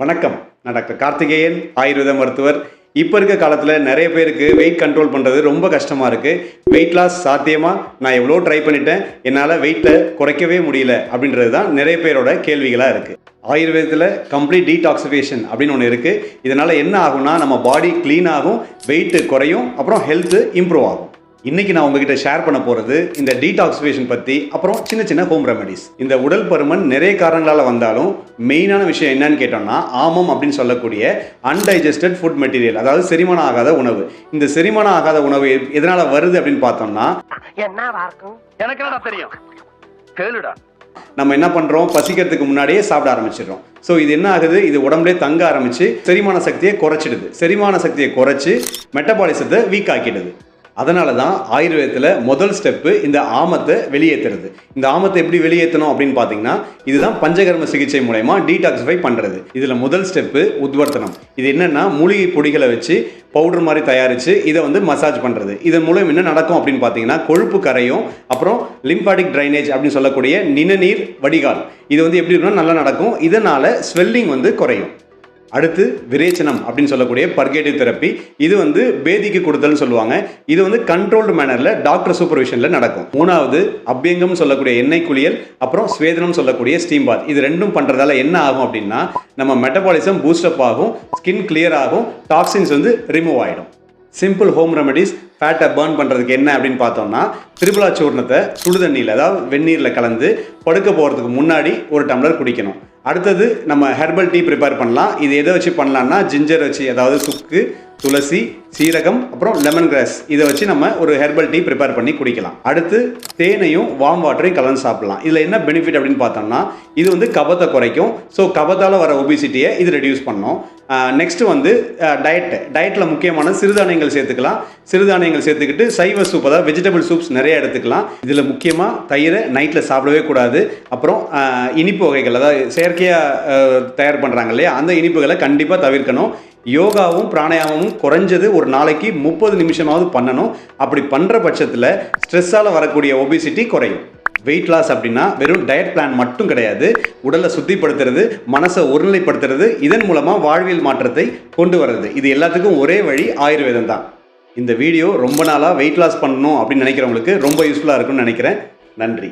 வணக்கம். நான் டாக்டர் கார்த்திகேயன் ஆயுர்வேத மருத்துவர். இப்போ இருக்க காலத்தில் நிறைய பேருக்கு வெயிட் கண்ட்ரோல் பண்ணுறது ரொம்ப கஷ்டமாக இருக்குது வெயிட் லாஸ் சாத்தியமாக நான் எவ்வளோ ட்ரை பண்ணிட்டேன். என்னால் வெயிட்டை குறைக்கவே முடியல அப்படின்றது தான் நிறைய பேரோட கேள்விகளாக இருக்குது ஆயுர்வேதத்தில் கம்ப்ளீட் டீடாக்சிஃபிகேஷன் அப்படின்னு ஒன்று இருக்குது இதனால் என்ன ஆகும்னா நம்ம பாடி க்ளீன் ஆகும் வெயிட்டு குறையும் அப்புறம் ஹெல்த்து இம்ப்ரூவ் ஆகும். இன்னைக்கு நான் உங்ககிட்ட ஷேர் பண்ண போகிறது இந்த டீடாக்சிஃபிகேஷன் பற்றி அப்புறம் சின்ன சின்ன ஹோம் ரெமெடிஸ் இந்த உடல் பருமன் நிறைய காரணங்களால் வந்தாலும் மெயினான விஷயம் என்னன்னு கேட்டோம்னா ஆமம் அப்படின்னு சொல்லக்கூடிய அன்டைஜஸ்டட் ஃபுட் மெட்டீரியல் அதாவது செரிமானம் ஆகாத உணவு. இந்த செரிமானம் ஆகாத உணவு எதனால வருது அப்படின்னு பார்த்தோம்னா எனக்கு தெரியும்? கேளுடா. நம்ம என்ன பண்ணுறோம் பசிக்கிறதுக்கு முன்னாடியே சாப்பிட ஆரம்பிச்சிடுறோம். ஸோ இது என்ன ஆகுது? இது உடம்புலே தங்க ஆரம்பிச்சு செரிமான சக்தியை குறைச்சிடுது. செரிமான சக்தியை குறைச்சு மெட்டபாலிசத்தை வீக் ஆக்கிடுது. அதனால தான் ஆயுர்வேதத்தில் முதல் ஸ்டெப்பு இந்த ஆமத்தை வெளியேற்றுறது இந்த ஆமத்தை எப்படி வெளியேற்றணும் அப்படின்னு பார்த்தீங்கன்னா இதுதான் பஞ்சகர்ம சிகிச்சை மூலயமா டீடாக்சிஃபை பண்ணுறது இதில் முதல் ஸ்டெப்பு உத்வர்த்தனம். இது என்னென்னா மூலிகை பொடிகளை வச்சு பவுடர் மாதிரி தயாரித்து இதை வந்து மசாஜ் பண்ணுறது இதன் மூலம் என்ன நடக்கும் அப்படின்னு பார்த்தீங்கன்னா கொழுப்பு கரையும் அப்புறம் லிம்பாட்டிக் ட்ரைனேஜ் அப்படின்னு சொல்லக்கூடிய நிணநீர் வடிகால். இது வந்து எப்படி இருக்குன்னா நல்லா நடக்கும். இதனால் ஸ்வெல்லிங் வந்து குறையும். அடுத்து விரேச்சனம் அப்படின்னு சொல்லக்கூடிய பர்கேட்டிவ் தெரப்பி இது வந்து பேதிக்கு கொடுத்தல்னு சொல்லுவாங்க. இது வந்து கண்ட்ரோல்டு மேனரில் டாக்டர் சூப்பர்விஷனில் நடக்கும். மூணாவது அபியங்கம் சொல்லக்கூடிய எண்ணெய் குளியல் அப்புறம் ஸ்வேதனம் சொல்லக்கூடிய ஸ்டீம் பாத் இது ரெண்டும் பண்ணுறதால என்ன ஆகும் அப்படின்னா நம்ம மெட்டபாலிசம் பூஸ்டப் ஆகும் ஸ்கின் கிளியர் ஆகும் டாக்ஸின்ஸ் வந்து ரிமூவ் ஆகிடும் சிம்பிள் ஹோம் ரெமெடிஸ் ஃபேட்டை பர்ன் பண்ணுறதுக்கு என்ன அப்படின்னு பார்த்தோம்னா திருவிழா சூர்ணத்தை சுடுதண்ணியில் அதாவது வெந்நீரில் கலந்து படுக்க போகிறதுக்கு முன்னாடி ஒரு டம்ளர் குடிக்கணும். அடுத்தது நம்ம ஹெர்பல் டீ ப்ரிப்பேர் பண்ணலாம். இது எதை வச்சு பண்ணலான்னா ஜிஞ்சர் வச்சு அதாவது சுக்கு துளசி சீரகம் அப்புறம் லெமன் கிராஸ் இதை வச்சு நம்ம ஒரு ஹெர்பல் டீ ப்ரிப்பேர் பண்ணி குடிக்கலாம். அடுத்து தேனையும் வார்ம் வாட்டரையும் கலந்து சாப்பிடலாம். இதில் என்ன பெனிஃபிட் அப்படின்னு பார்த்தோம்னா இது வந்து கபத்தை குறைக்கும். ஸோ கபத்தால் வர ஒபிசிட்டியை இது ரெடியூஸ் பண்ணும். நெக்ஸ்ட் வந்து டயட் டயட்டில் முக்கியமான சிறுதானியங்கள் சேர்த்துக்கலாம். சிறுதானியங்கள் சேர்த்துக்கிட்டு சைவ சூப் அதாவது வெஜிடபிள் சூப்ஸ் நிறைய எடுத்துக்கலாம். இதில் முக்கியமாக தயிரை நைட்டில் சாப்பிடவே கூடாது. அப்புறம் இனிப்பு வகைகள் அதாவது செயற்கையாக தயார் பண்ணுறாங்க இல்லையா? அந்த இனிப்புகளை கண்டிப்பாக தவிர்க்கணும். யோகாவும் பிராணாயாமமும் குறைஞ்சது ஒரு நாளைக்கு முப்பது நிமிஷமாவது பண்ணணும். அப்படி பண்ணுற பட்சத்தில் ஸ்ட்ரெஸ்ஸால் வரக்கூடிய ஒபிசிட்டி குறையும். வெயிட் லாஸ் அப்படின்னா வெறும் டயட் பிளான் மட்டும் கிடையாது. உடலை சுத்திப்படுத்துறது மனசை ஒருநிலைப்படுத்துறது இதன் மூலமாக வாழ்வியல் மாற்றத்தை கொண்டு வர்றது. இது எல்லாத்துக்கும் ஒரே வழி ஆயுர்வேதம் தான். இந்த வீடியோ ரொம்ப நாளாக வெயிட் லாஸ் பண்ணணும் அப்படின்னு நினைக்கிறவங்களுக்கு ரொம்ப யூஸ்ஃபுல்லாக இருக்கும்னு நினைக்கிறேன். நன்றி.